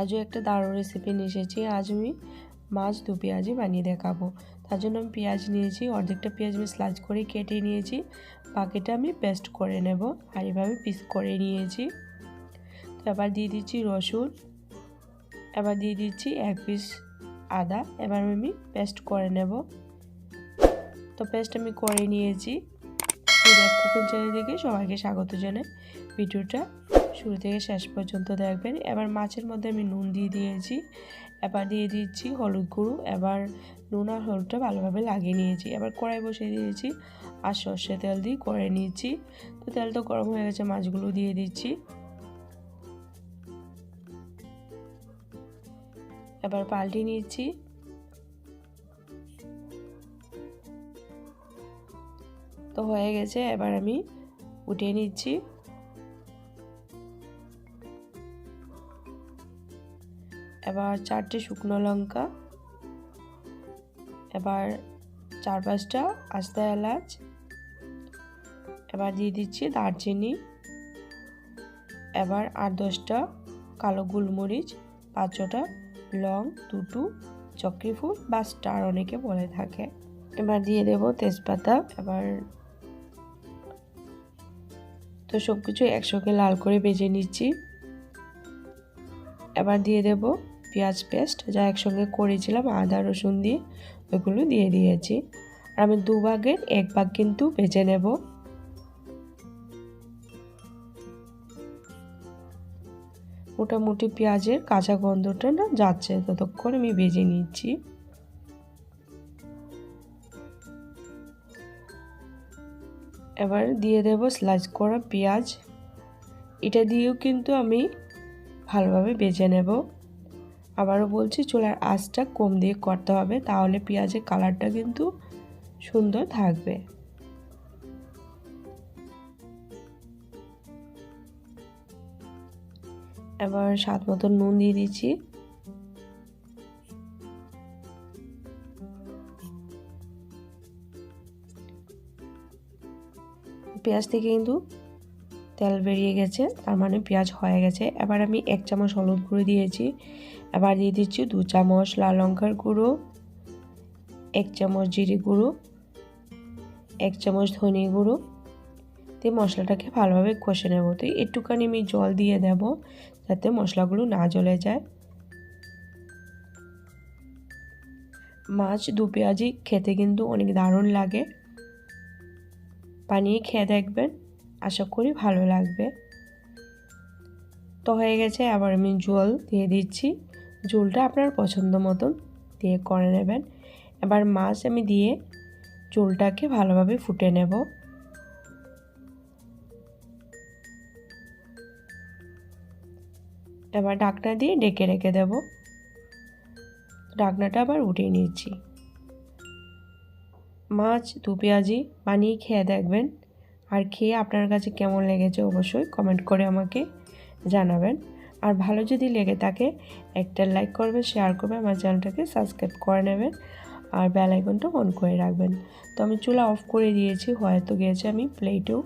আজও একটা দারুণ রেসিপি নিয়ে এসেছি। আজ আমি মাছ দু পেঁয়াজি বানিয়ে দেখাবো। তার জন্য আমি পেঁয়াজ নিয়েছি, অর্ধেকটা পেঁয়াজ আমি স্লাইস করে কেটে নিয়েছি। বাকিটা আমি পেস্ট করে নেব আর এভাবে পিস করে নিয়েছি। তো এবার দিয়ে দিচ্ছি রসুন, এবার দিয়ে দিচ্ছি এক পিস আদা, এবার আমি পেস্ট করে নেব। তো পেস্ট আমি করে নিয়েছি। কুকিং চ্যানেল থেকে সবাইকে স্বাগত জানাই। ভিডিওটা শুরু থেকে শেষ পর্যন্ত দেখবেন। এবার মাছের মধ্যে আমি নুন দিয়ে দিয়েছি। এবার দিয়ে দিচ্ছি হলুদ গুঁড়ো। এবার নুন আর হলুদটা ভালোভাবে লাগিয়ে নিয়েছি। এবার কড়াই বসিয়ে দিয়েছি আর সর্ষে তেল দিয়ে করে নিয়েছি তো তেল তো গরম হয়ে গেছে, মাছগুলো দিয়ে দিচ্ছি। এবার পাল্টে নিয়েছি তো হয়ে গেছে, এবার আমি উঠিয়ে নিচ্ছি। এবার চারটে শুকনো লঙ্কা, এবার চার পাঁচটা আস্তা এলাচ, এবার দিয়ে দিচ্ছি দারচিনি, এবার আট দশটা কালো গোলমরিচ, পাঁচ ছটা লং, দুটো চক্রি ফুল বা স্টার অনেকে বলে থাকে। এবার দিয়ে দেব তেজপাতা, এবার তো সব কিছু একসঙ্গে লাল করে বেজে নিচ্ছি। এবার দিয়ে দেব পেঁয়াজ পেস্ট যা একসঙ্গে করেছিলাম, আদা, রসুন দিয়ে, ওইগুলো দিয়ে দিয়েছি। আর আমি দু ভাগের এক ভাগ কিন্তু বেজে নেব। মোটামুটি পেঁয়াজের কাঁচা গন্ধটা না যাচ্ছে, ততক্ষণ আমি ভেজে নিচ্ছি। এবার দিয়ে দেব স্লাইস করা পেঁয়াজ। এটা দিয়েও কিন্তু আমি ভালোভাবে বেজে নেব। আবারও বলছি, চুলার আঁচটা কম দিয়ে করতে হবে, তাহলে পেঁয়াজের কালারটা কিন্তু সুন্দর থাকবে। এবার স্বাদ মতো নুন দিয়ে দিচ্ছি। পেঁয়াজ থেকে কিন্তু তেল বেরিয়ে গেছে, তার মানে পেঁয়াজ হয়ে গেছে। এবার আমি এক চামচ হলুদ গুঁড়ো দিয়েছি। এবার দিয়ে দিচ্ছি দু চামচ লাল লঙ্কার গুঁড়ো, এক চামচ জিরে গুঁড়ো, এক চামচ ধনে গুঁড়ো। দিয়ে মশলাটাকে ভালোভাবে কষে নেব। তো একটুখানি আমি জল দিয়ে দেব যাতে মশলাগুলো না জ্বলে যায়। মাছ দু পেঁয়াজি খেতে কিন্তু অনেক দারুণ লাগে। বানিয়ে খেয়ে দেখবেন। আশা করি ভালো লাগবে। তো হয়ে গেছে, আবার আমি জল দিয়ে দিচ্ছি। জলটা আপনার পছন্দ মতন দিয়ে করে নেবেন। এবার মাছ আমি দিয়ে জলটাকে ভালোভাবে ফুটে নেব। এবার ডাকনা দিয়ে ডেকে রেখে দেব। ডাকনাটা আবার উঠিয়ে নিচ্ছি। মাছ, দু পেঁয়াজি বানিয়ে খেয়ে দেখবেন। আর খেয়ে আপনার কাছে কেমন লেগেছে অবশ্যই কমেন্ট করে আমাকে জানাবেন। আর ভালো যদি লেগে থাকে, একটা লাইক করবে শেয়ার করবে আমার চ্যানেলটাকে সাবস্ক্রাইব করে নেবেন আর বেল আইকনটা অন করে রাখবেন। তো আমি চুলা অফ করে দিয়েছি, হয়তো গিয়েছে আমি প্লেটেও